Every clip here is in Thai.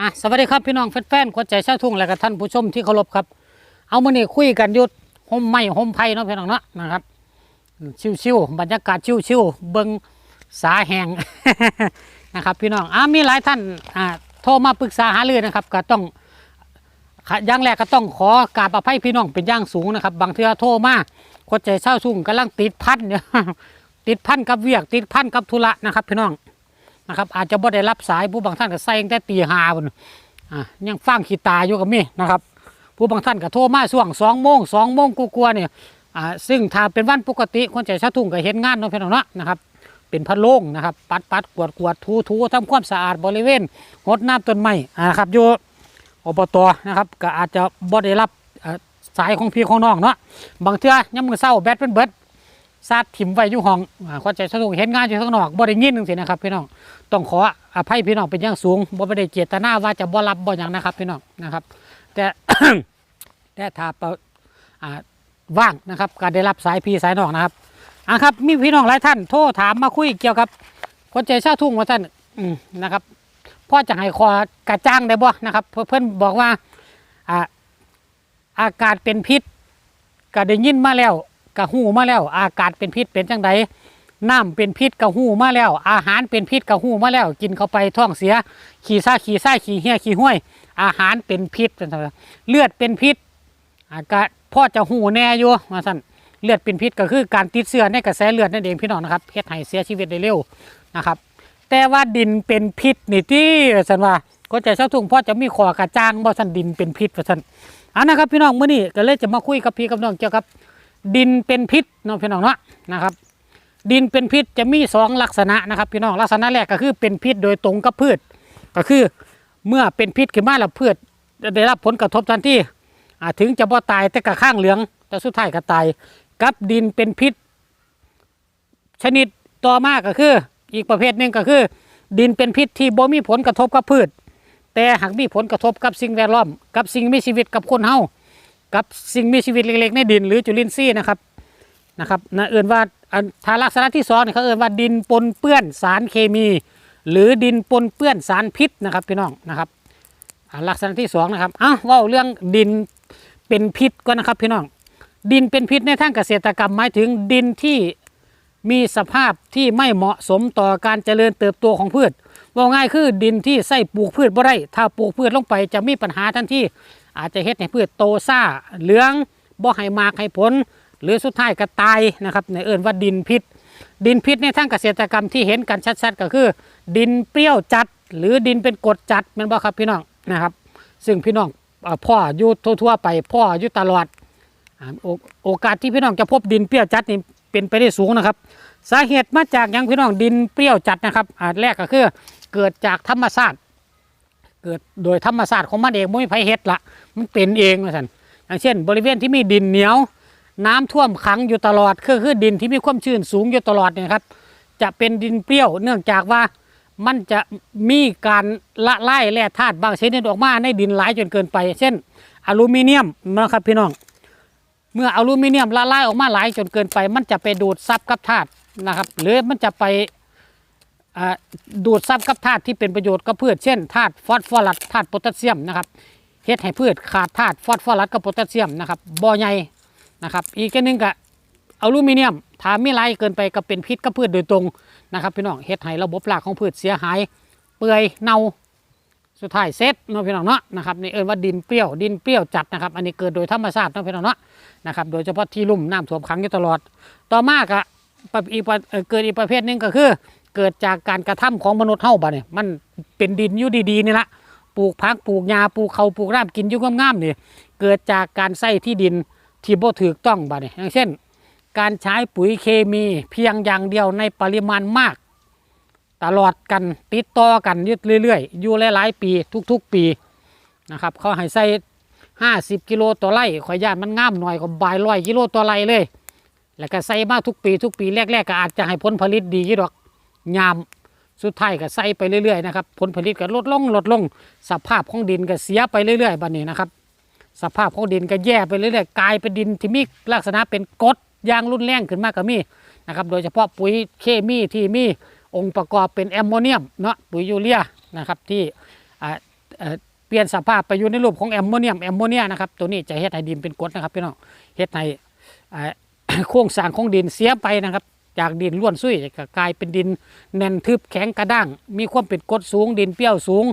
อะสวัสดีครับพี่น้องแฟนๆคนใจชาวทุ่งและก็ท่านผู้ชมที่เคารพครับ เอามาเนี่คุยกันยุดห่มไม้ห่มไผ่เนาะพี่น้องเนาะนะครับ ชิวๆบรรยากาศชิวๆเบิงสาแหงนะครับ พี่น้องอะมีหลายท่านอ่าโทรมาปรึกษาหารือนะครับ ก็ต้องอย่างแรกก็ต้องขอกราบอภัยพี่น้องเป็นอย่างสูงนะครับ บางเทื่อโทรมาคนใจเศร้าทุ่งกำลังติดพันเนี่ยติดพันกับเวียกติดพันกับธุระนะครับ พี่น้อง นะครับอาจจะบ่ได้รับสายผู้บางท่านก็ใส่ตั้งแต่ตีห้าบนอะยังฟังขีตาอยู่กับมีนะครับ ผู้บางท่านก็โทรมาช่วงสองโมงสองโมงกลัวๆเนี่ยอ่าซึ่งถ้าเป็นวันปกติคนใจชาทุ่งก็เห็นงานเนาะพี่น้องเนาะนะครับเป็นพัดโล่งนะครับ ปัดปัดกวดกวดถูถูทำความสะอาดบริเวณงดน้ำต้นไม้อ่านะครับอยู่อบตนะครับก็อาจจะบ่ได้รับสายของพี่ของน้องเนาะบางเทื่อยามมือเศร้าแบตเป็นเบิด ซาดถิ่มไว้อยู่ห้องเข้าใจสนุกเห็นงานอยู่ข้างนอกบ่ได้ยินจังซี่นะครับพี่น้องต้องขออภัยพี่น้องเป็นอย่างสูงบ่ได้เจตนาว่าจะบ่รับบ่หยังนะครับพี่น้องนะครับ แต่แต่ถ้าเปาอ่าว่างนะครับก็ได้รับสายพีสายนองนะครับอะครับมีพี่น้องหลายท่านโทรถามมาคุยเกี่ยวกับคนใจชาทุ่งว่าท่านนะครับพ่อจะให้คอกระจ้างได้บ่นะครับ เพื่อนบอกว่าอ่าอากาศเป็นพิษก็ได้ยินมาแล้ว ก็หูมาแล้ว อากาศเป็นพิษเป็นจังไดน้ำเป็นพิษก็หูมาแล้ว อาหารเป็นพิษก็หูมาแล้ว กินเข้าไปท้องเสีย ขี่ซ่าขี่ซ่าขี่เหี้ยขี่ห้วย อาหารเป็นพิษเป็นเลือดเป็นพิษ อากาศพ่อจะหูแน่อยู่มาสั่นเลือดเป็นพิษก็คือการติดเชื้อในกระแสเลือดนั่นเองพี่น้องนะครับเฮ็ดให้เสียชีวิตได้เร็วนะครับแต่ว่าดินเป็นพิษนี่ที่สันว่าก็จะเช่าทุ่งพ่อจะมีขอกระจ้างบ่สันดินเป็นพิษว่าสันอันนะครับพี่น้องเมื้อนี้ก็เลยจะมาคุยกับพี่กับน้องเกี่ยวกับ ดินเป็นพิษเนาะพี่น้องเนาะนะครับ ดินเป็นพิษจะมีสองลักษณะนะครับพี่น้องลักษณะแรกก็คือเป็นพิษโดยตรงกับพืช ก็คือเมื่อเป็นพิษขึ้นมาแล้วพืชจะได้รับผลกระทบทันทีอ่าถึงจะบ่ตายแต่กระข้างเหลืองแต่สุดท้ายก็ตายกับดินเป็นพิษ ชนิดต่อมาก็คือ อีกประเภทหนึ่งก็คือ ดินเป็นพิษที่บ่มีผลกระทบกับพืช แต่หากมีผลกระทบกับสิ่งแวดล้อม กับสิ่งมีชีวิตกับคนเฮา กับสิ่งมีชีวิตเล็กๆในดินหรือจุลินทรีย์นะครับนะครับนะเอื่นว่าอันถ้าลักษณะที่สองเนี่ยเขาเอื่นว่าดินปนเปื้อนสารเคมี หรือดินปนเปื้อนสารพิษนะครับพี่น้องนะครับอ่าลักษณะที่สองนะครับอ้าวเว่าเรื่องดินเป็นพิษก็นะครับพี่น้องดินเป็นพิษในทางเกษตรกรรมหมายถึงดินที่มีสภาพที่ไม่เหมาะสมต่อการเจริญเติบโตของพืชว่าง่ายคือดินที่ใส่ปลูกพืชบ่ได้ถ้าปลูกพืชลงไปจะมีปัญหาทันที อาจจะเฮ็ดให้พืชโตซ่าเหลืองบ่ให้มากให้ผล หรือสุดท้ายก็ตายนะครับในเอิ้นว่าดินพิษ ดินพิษในทางเกษตรกรรมที่เห็นกันชัดๆ ก็คือ ดินเปรี้ยวจัด หรือดินเป็นกรดจัดแม่นบ่ครับพี่น้องนะครับ ซึ่งพี่น้องพ่ออยู่ทั่วๆไปพ่ออยู่ตลอดโอกาสที่พี่น้องจะพบดินเปรี้ยวจัดนี่เป็นไปได้สูงนะครับ สาเหตุมาจากยังพี่น้องดินเปรี้ยวจัดนะครับอ่าแรกก็คือเกิดจากธรรมชาติ เกิดโดยธรรมชาติของมันเองไม่มีไผเฮ็ดละมันเป็นเองว่าซั่นอย่างเช่น บริเวณที่มีดินเหนียว น้ำท่วมขังอยู่ตลอดคือคือดินที่มีความชื้นสูงอยู่ตลอดเนี่ยครับจะเป็นดินเปรี้ยวเนื่องจากว่ามันจะมีการละลายแร่ธาตุบางชนิดออกมาในดินหลายจนเกินไป เช่น อลูมิเนียมนะครับพี่น้อง เมื่ออลูมิเนียมละลายออกมาหลายจนเกินไป มันจะไปดูดซับกับธาตุนะครับ หรือมันจะไป ดูดซับกับธาตุที่เป็นประโยชน์กับพืชเช่นธาตุฟอสฟอรัสธาตุโพแทสเซียมนะครับเฮ็ดให้พืชขาดธาตุฟอสฟอรัสกับโพแทสเซียมนะครับบ่อใหญ่นะครับ อีกอันหนึงก็อลูมิเนียมถ้ามีหลายเกินไปก็เป็นพิษกับพืชโดยตรงนะครับพี่น้องเฮ็ดให้ระบบรากของพืชเสียหาย เปื่อยเน่าสุดท้ายเซตเนาะพี่น้องเนาะนะครับนี่เอิ้นว่าดินเปรี้ยวดินเปรี้ยวจัดนะครับ อันนี้เกิดโดยธรรมชาติเนาะพี่น้องเนาะนะครับโดยเฉพาะที่ลุ่มน้ำท่วมขังอยู่ตลอด ต่อมาก็ประอีกประเกิดอีกประเภทหนึงก็คือ เกิดจากการกระทำของมนุษย์เฮาบ่เนี่ยมันเป็นดินอยู่ดีๆนี่ละปลูกพักปลูกหญ้าปลูกเขาปลูกรามกินอยู่งามๆนี่เกิดจากการใส่ที่ดินที่บ่ถูกต้องบ่เนี่ยอย่างเช่น การใช้ปุ๋ยเคมีเพียงอย่างเดียวในปริมาณมาก ตลอดกันติดต่อกันยืดเรื่อยๆ อยู่หลายๆ ปีทุกๆปีนะครับเขาให้ใส่ห้าสิบกิโลต่อไร่ขอย่านมันงามหน่อยก็บายร้อยกิโลต่อไร่เลย แล้วก็ใส่มาทุกปีทุกปีแรกๆก็อาจจะให้ผลผลิตดีอยู่ดอก ยามสุดท้ายก็ใส่ไปเรื่อยๆนะครับผลผลิตก็ลดลงลดลง สภาพของดินก็เสียไปเรื่อยๆบัดนี้นะครับ สภาพของดินก็แย่ไปเรื่อยๆกลายเป็นดินที่มีลักษณะเป็นกรดอย่างรุนแรงขึ้นมากก็มีนะครับโดยเฉพาะปุ๋ยเคมีที่มีองค์ประกอบเป็นแอมโมเนียมเนาะปุ๋ยยูเรียนะครับที่เปลี่ยนสภาพไปอยู่ในรูปของแอมโมเนียมแอมโมเนียนะครับตัวนี้จะเฮ็ดให้ดินเป็นกรดนะครับพี่น้องเฮ็ดให้โครงสร้างของดินเสียไปนะครับ จากดินล้วนซุยก็กลายเป็นดินแน่นทึบแข็งกระด้าง มีความเป็นกรดสูง ดินเปรี้ยวสูง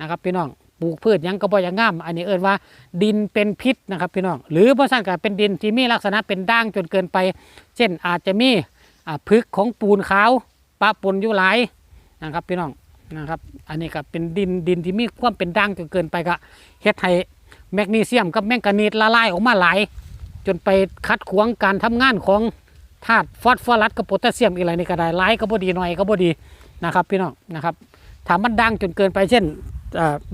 นะครับพี่น้องปลูกพืชยังก็บ่อย่างงาม อันนี้เอิ้นว่าดินเป็นพิษนะครับพี่น้อง หรือบ่ซั่นก็เป็นดินที่มีลักษณะเป็นด่างจนเกินไป เช่นอาจจะมีอ่าพึกของปูนขาวปะปนอยู่หลายนะครับพี่น้องนะครับ อันนี้ก็เป็นดินดินที่มีความเป็นด่างจนเกินไปก็เฮ็ดให้แมกนีเซียมกับแมงกานีสละลายออกมาหลาย จนไปคัดขวางการทำงานของ ธาตุฟอสฟอรัสกับโพแทสเซียมอีกอะไรนี่ก็ได้หลายก็บ่ดีหน่อยก็บ่ดีนะครับ พี่น้องนะครับถามันด่างจนเกินไปเช่น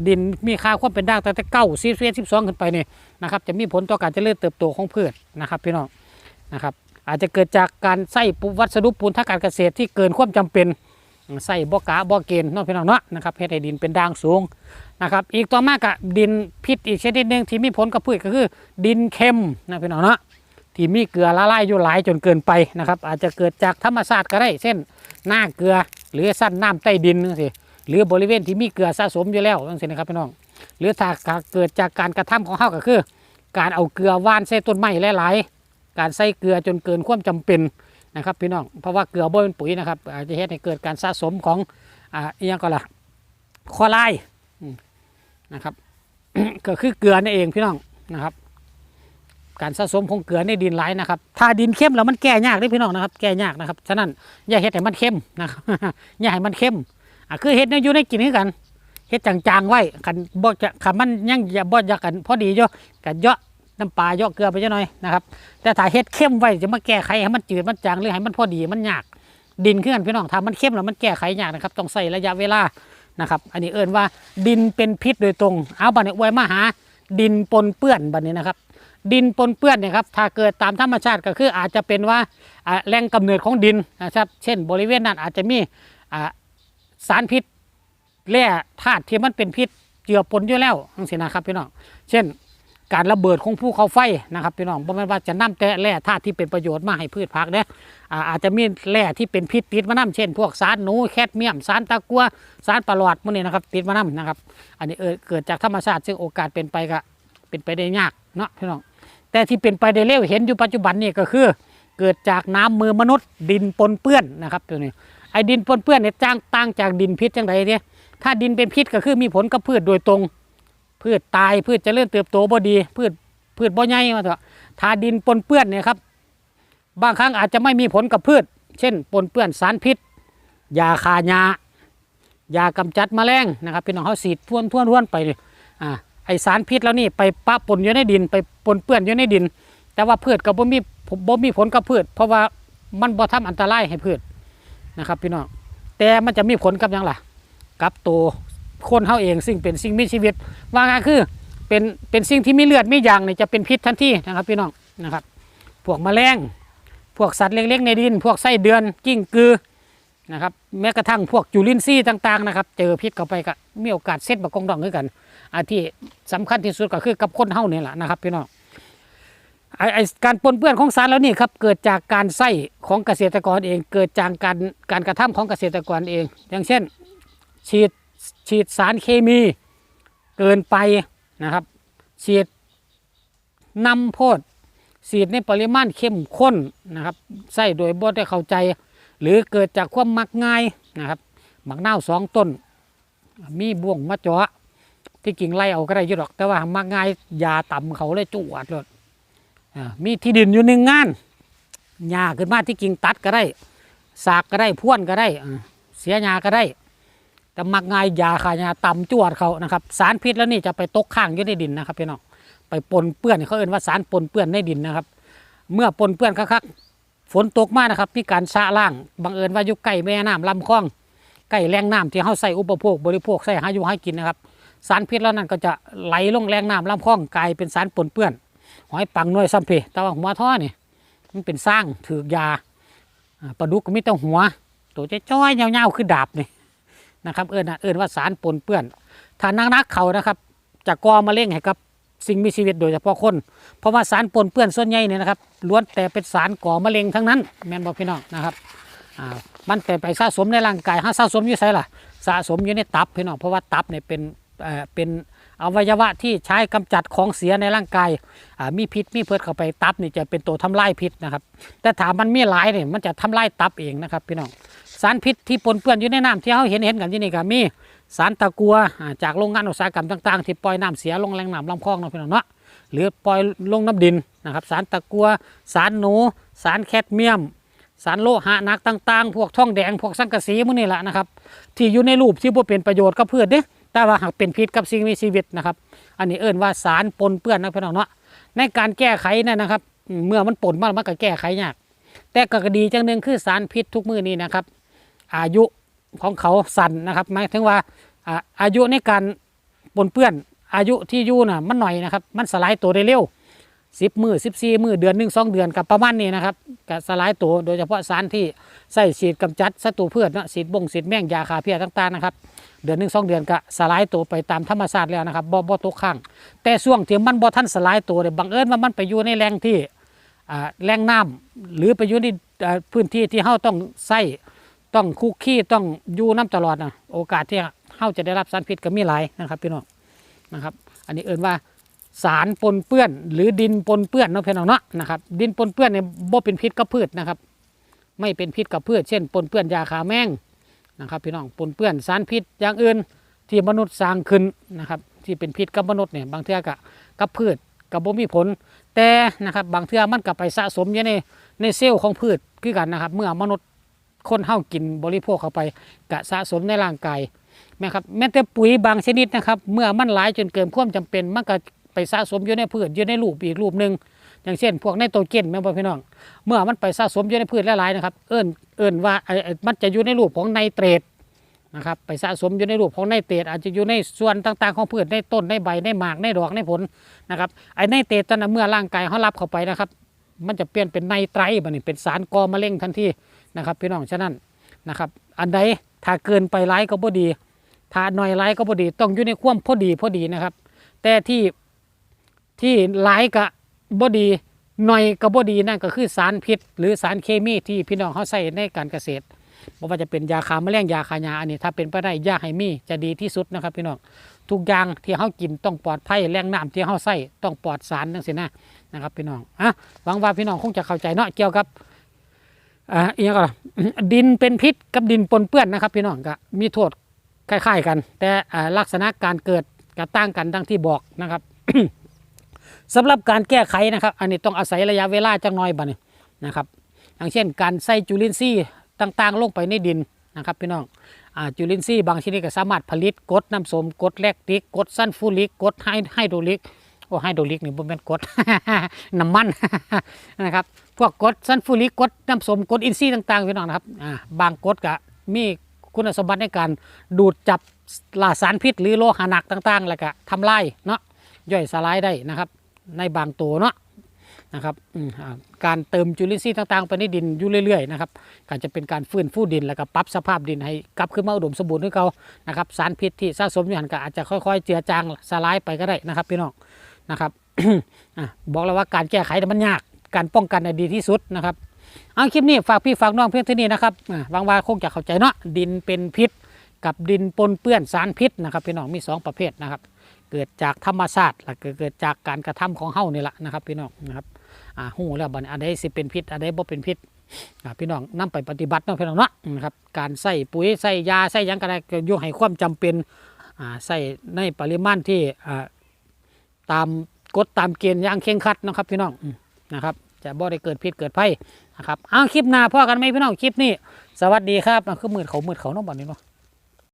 ดินมีค่าความเป็นด่างตั้งแต่เก้าสิบเอ็ดสิบสองขึ้นไปนี่นะครับจะมีผลต่อการเจริญเติบโตของพืชนะครับพี่น้องนะครับอาจจะเกิดจากการใส่ปุวัสดุปูนทางการเกษตรที่เกินความจำเป็นใส่บ่กะบ่เกณฑ์เนาะพี่น้องเนาะนะครับเฮ็ดให้ดินเป็นด่างสูงนะครับอีกต่อมากับดินพิษอีกชนิดหนึ่งที่มีผลกับพืชก็คือ ดินเค็มนะพี่น้องเนาะ ที่มีเกลือละลายอยู่หลายจนเกินไปนะครับ อาจจะเกิดจากธรรมชาติก็ได้ เช่นหน้าเกลือหรือสั้นน้ำใต้ดินนั่นสิหรือบริเวณที่มีเกลือสะสมอยู่แล้วนั่นสินะครับพี่น้อง หรือถ้าเกิดจากการกระทำของเขาก็คือ การเอาเกลือว่านใส่ต้นไม้หลายๆการใส่เกลือจนเกินความจำเป็นนะครับพี่น้องเพราะว่าเกลือบ่เป็นปุ๋ยนะครับอาจจะเฮ็ดให้เกิดการสะสมของอ่าอหยังก็ล่ะคลอไรด์อืมนะครับก็คือเกลือนั่นเองพี่น้องนะครับ การสะสมของเกลือในดินหลายนะครับ ถ้าดินเข้มแล้วมันแก้ยากเด้พี่น้องนะครับ แก้ยากนะครับ ฉะนั้นอย่าเฮ็ดให้มันเข้มนะครับอย่าให้มันเข้มอะคือเฮ็ดแนวอยู่ในกินคือกันเฮ็ดจางๆไว้คันบ่จะคันมันยังอย่าบ่อยากันพอดีอยู่กันเยอะน้ำปลาเยอะเกลือไปเจังหน่อยนะครับแต่ถ้าเฮ็ดเข้มไว้จะมาแก้ไขให้มันจืดมันจางหรือให้มันพอดีมันยากดินคือกันพี่น้องถ้ามันเข้มแล้วมันแก้ไขยากนะครับต้องใส่ระยะเวลานะครับ อันนี้เอิ้นว่าดินเป็นพิษโดยตรง เอาบัดนี้อวยมาหา ดินปนเปื้อนบัดนี้นะครับ ดินปนเปื้อนเนี่ยครับถ้าเกิดตามธรรมชาติก็คืออาจจะเป็นว่าแหล่งกำเนิดของดินนะครับ เช่น บริเวณนั้นอาจจะมีสารพิษแร่ธาตุที่มันเป็นพิษเจือปนอยู่แล้วทั้งสินะครับพี่น้องเช่น การระเบิดของภูเขาไฟนะครับพี่น้องบ่แม่นว่าจะนำแต่แร่ธาตุที่เป็นประโยชน์มาให้พืชผักเด้ออ่าอาจจะมีแร่ที่เป็นพิษติดมานํเช่น พวกสารหนูแคดเมียมสารตะกัวสารปลอดพวกนี้นะครับติดมานํนะครับ อันนี้เออเกิดจากธรรมชาติซึ่งโอกาสเป็นไปก็เป็นไปได้ยากเนาะพี่น้อง แต่ที่เป็นไปได้เร็วเห็นอยู่ปัจจุบันนี่ก็คือ เกิดจากน้ำมือมนุษย์ ดินปนเปื้อนนะครับตัวนี้ไอ้ดินปนเปื้อนเนี่ยจ้างต่างจากดินพิษจังไรเนี่ยถ้าดินเป็นพิษก็คือมีผลกับพืชโดยตรง พืชตายพืชเจริญเติบโตบ่ดี พืชพืชบ่ใหญ่มาเถอะถ้าดินปนเปื้อนเนี่ยครับบางครั้งอาจจะไม่มีผลกับพืช เช่น ปนเปื้อนสารพิษยาฆ่าหญ้ายากำจัดแมลงนะครับพี่น้องเขาสีดพ่วนพ่วนพ่วนไปเลยอ่า ไอสารพิษแล้วนี่ไปปะปนอยู่ในดิน ไปปนเปื้อนอยู่ในดิน แต่ว่าพืชก็บ่มีบ่มีผลกับพืช เพราะว่ามันบ่ทำอันตรายให้พืชนะครับพี่น้องแต่มันจะมีผลกับยังล่ะ กับตัวคนเฮาเองซึ่งเป็นสิ่งมีชีวิต ว่าง่ายคือเป็นเป็นสิ่งที่มีเลือดมียางเนี่ยจะเป็นพิษทันทีนะครับพี่น้องนะครับ พวกแมลงพวกสัตว์เล็กๆในดิน พวกไส้เดือนกิ้งกือ นะครับ แม้กระทั่งพวกจุลินทรีย์ต่างๆนะครับ เจอพิษเข้าไปก็มีโอกาสเซ็ตบักกองดองด้วยกันอันที่สำคัญที่สุดก็คือกับคนเฮาเนี่ยแหละนะครับพี่น้องไอไอการปนเปื้อนของสารแล้วนี่ครับเกิดจากการใส่ของเกษตรกรเอง เกิดจากการการกระทำของเกษตรกรเอง อย่างเช่น ฉีดฉีดสารเคมีเกินไปนะครับฉีดนำโพดฉีดในปริมาณเข้มข้นนะครับใส่โดยบ่ได้เข้าใจ หรือเกิดจากความมักง่ายนะครับหมักเน่าวสองต้น มีบ่วงมาเจาะที่กิ่งไล่เอาก็ได้อยุดอก แต่ว่ามักง่ายยาต่ำเขาเลยจวดเลยมีที่ดินอยู่หนึ่งงานหญ้าขึ้นมาที่กิ่งตัดก็ได้สากก็ได้พ่วนก็ได้เสียหญ้าก็ได้ แต่มักง่ายยาขายาต่ำจวดเขานะครับ สารพิษแล้วนี่จะไปตกข้างอยู่ในดินนะครับพี่น้องไปปนเปื้อนเขาเอ่นว่าสารปนเปื้อนในดินนะครับ เมื่อปนเปื้อนคักๆ ฝนตกมากนะครับมีการชะล่างบังเอิญว่าอยู่ใกล้แม่น้ำลำคลองใกล้แหล่งน้ำที่เขาใส่อุปโภคบริโภคใส่หาอยู่ให้กินนะครับ สารพิษแล้วนั่นก็จะไหลลงแหล่งน้ำลำคลองกลายเป็นสารปนเปื้อนหอยปังน่วยซัมเพแต่ว่าหัวท่อนี่มันเป็นสร้างถือยาปลาดุกก็มีแต่หัว ตัวจ้อยๆเงาๆคือดาบนี่นะครับเอิญนะเอิญว่าสารปนเปื้อนถ้านักนักเขานะครับจะก่อมะเร็งให้กับ สิ่งมีชีวิตโดยเฉพาะคน เพราะว่าสารปนเปื้อนส่วนใหญ่เนี่ยนะครับล้วนแต่เป็นสารก่อมะเร็งทั้งนั้น แมนบอกพี่น้องนะครับอ่ามันแต่ไปสะสมในร่างกายถ้าสะสมอยู่ไสล่ะสะสมอยู่ในตับพี่น้องเพราะว่าตับเนี่ยเป็นเอ่อเป็นอวัยวะที่ใช้กำจัดของเสียในร่างกายอ่ามีพิษมีเพิดเข้าไปตับนี่จะเป็นตัวทำลายพิษนะครับ แต่ถามมันมีหลายเนี่ยมันจะทำลายตับเองนะครับพี่น้อง สารพิษที่ปนเปื้อนอยู่ในน้ำที่เขาเห็นเห็นกันที่นี่ก็มีสารตะกัวจากโรงงานอุตสาหกรรมต่างๆ ที่ปล่อยน้ำเสียลงแหล่งน้ำลำคลองเนาะพี่น้องเนาะหรือปล่อยลงน้ำดินนะครับสารตะกัว สารหนู สารแคดเมียม สารโลหะหนักต่างๆ พวกท่องแดงพวกสังกะสีพวกนี้แหละนะครับที่อยู่ในรูปที่บ่เป็นประโยชน์กับพืชเด้แต่ว่าหากเป็นพิษกับสิ่งมีชีวิตนะครับ อันนี้เอิ่นว่าสารปนเปื้อนนะพี่น้องเนาะในการแก้ไขเนยนะครับ เมื่อมันปนมากมันก็แก้ไขยากแต่ก็ดีจังหนึ่งคือสารพิษทุกมือนี้นะครับ อายุของเขาสั้นนะครับหมายถึงว่าอายุในการปนเปื้อนอายุที่อยู่น่ะมันหน่อยนะครับ มันสลายตัวได้เร็วสิบมือสิบสี่มือเดือนหนึ่งสองเดือนกับประมาณนี้นะครับก็สลายตัวโดยเฉพาะสารที่ใส่ฉีดกำจัดศัตรูพืชเนาะฉีดบงฉีดแมงยาฆ่าเพียต่างๆนะครับเดือนหนึ่งสองเดือนก็สลายตัวไปตามธรรมชาติแล้วนะครับบ่บ่ตกข้าง แต่ช่วงที่มันบ่ทันสลายตัวเนี่ยบังเอิญว่ามันไปอยู่ในแหล่งที่แหล่งน้ำหรือไปอยู่ในพื้นที่ที่เฮาต้องใส่ ต้องคุกคีต้องอยู่น้ำตลอดนะโอกาสที่เฮาจะได้รับสารพิษก็มีหลายนะครับพี่น้องนะครับ อันนี้เอิ้นว่าสารปนเปื้อน หรือดินปนเปื้อนเนาะพี่น้องเนาะนะครับดินปนเปื้อนเนี่ยบ่เป็นพิษกับพืชนะครับ ไม่เป็นพิษกับพืช เช่น ปนเปื้อนยาฆ่าแมงนะครับ พี่น้องปนเปื้อนสารพิษอย่างอื่นที่มนุษย์สร้างขึ้นนะครับ ที่เป็นพิษกับมนุษย์เนี่ยบางเทื่อกับกับพืชกับบ่มีผล แต่นะครับบางเทื่อมันก็ไปสะสมอยู่ในในเซลล์ของพืชคือกันนะครับ เมื่อมนุษย์ คนเฮากินบริโภคเข้าไปกะสะสมในร่างกายแม่ครับแม้แต่ปุ๋ยบางชนิดนะครับ เมื่อมันหลายจนเกินความจำเป็นมันก็ไปสะสมอยู่ในพืชอยู่ในรูปอีกรูปหนึ่งอย่างเช่น พวกไนโตเจนแม่นบ่พี่น้อง เมื่อมันไปสะสมอยู่ในพืชหลายๆนะครับ เอิ้นเอิ้นว่าไอ้มันจะอยู่ในรูปของไนเตรตนะครับไปสะสมอยู่ในรูปของไนเตรตอาจจะอยู่ในส่วนต่างๆของพืชในต้นในใบในหมากในดอกในผลนะครับไอ้ไนเตรตตอนนั้นเมื่อร่างกายเขารับเข้าไปนะครับ มันจะเปลี่ยนเป็นไนไตรบัดนี้เป็นสารก่อมะเร็งทันที นะครับพี่น้องฉะนั้นนะครับ อันใดถ้าเกินไปร้ายก็บ่ดี ถ้าหน่อยร้ายก็บ่ดี ต้องอยู่ในความพอดีพอดีนะครับ แต่ที่ที่ร้ายก็บ่ดีหน่อยก็บ่ดีนั่นก็คือสารพิษ หรือสารเคมีที่พี่น้องเขาใส่ในการเกษตรบ่ว่าจะเป็นยาฆ่าแมลงยาฆ่าหญ้าอันนี้ถ้าเป็นไปได้ยาให้มีจะดีที่สุดนะครับพี่น้องทุกอย่างที่เฮากินต้องปลอดภัยแหล่งน้ำที่เฮาใส่ต้องปลอดสารจังซี่นะนะครับพี่น้องอะหวังว่าพี่น้องคงจะเข้าใจเนาะเกี่ยวกับ อ่าอีกอย่างก็ล่ะดินเป็นพิษกับดินปนเปื้อนนะครับ พี่น้องก็มีโทษคล้ายๆกัน แต่อาลักษณะการเกิดก็ต่างกันดังที่บอกนะครับสำหรับการแก้ไขนะครับ อันนี้ต้องอาศัยระยะเวลาจังน้อยบัดนี้นะครับ อย่างเช่น การใส่จุลินทรีย์ต่างๆ ลงไปในดินนะครับ พี่น้องอจุลินทรีย์บางชนิดก็สามารถผลิตกรดน้ำสมกรดแลคติกกรดซัลฟูริกกรดไฮโดรลิก อ้ไฮโดรลิกนี่บ่แม่นกรดน้ำมัน นะครับ พวกกรดซัลฟูริกกรดน้ำส้มกรดอินทรีย์ต่างๆพี่น้องนะครับอ่าบางกรดก็มีคุณสมบัติในการดูดจับลาสารพิษหรือโลหะหนักต่างๆ แล้วก็ทำลายเนาะย่อยสลายได้นะครับ ในบางตัวเนาะนะครับการเติมจุลินทรีย์ต่างๆ ไปในดินอยู่เรื่อยๆนะครับก็จะเป็นการฟื้นฟูดินแล้วก็ปรับสภาพดินให้กลับขึ้นมาอุดมสมบูรณ์ให้เขานะครับสารพิษที่สะสมอยู่หันก็อาจจะค่อยๆ เจือจางสลายไปก็ได้นะครับพี่น้อง นะครับอบอกแล้วว่าการแก้ไขมันยากการป้องกันน่ะดีที่สุดนะครับเอาคลิปนี้ฝากพี่ฝากน้องเพื่อนที่นี่นะครับวังว่าคงจะเข้าใจเนาะดินเป็นพิษ กับดินปนเปื้อนสารพิษนะครับพี่น้องมีสองประเภทนะครับ เกิดจากธรรมชาติและก็เกิดจากการกระทำของเฮานี่แหละนะครับพี่น้องนะครับอ่าหูแล้วบันอันใดสิเป็นพิษอันใดบ่เป็นพิษพี่น้องนํไปปฏิบัติเนาะพี่น้องเนาะนะครับการใส่ปุ๋ยใส่ยาใส่ยังก็ได้ก็ยู่ให้ความจำเป็นใส่ในปริมาณที่ ตามกฎตามเกณฑ์อย่างเคร่งครัดนะครับพี่น้องนะครับ จะบ่ได้เกิดพิษเกิดภัยนะครับอ้าคลิปหน้าพ่อกันไหมพี่น้องคลิปนี้ สวัสดีครับคือมืดเขามืดเขาน้องบอลนี้เนาะ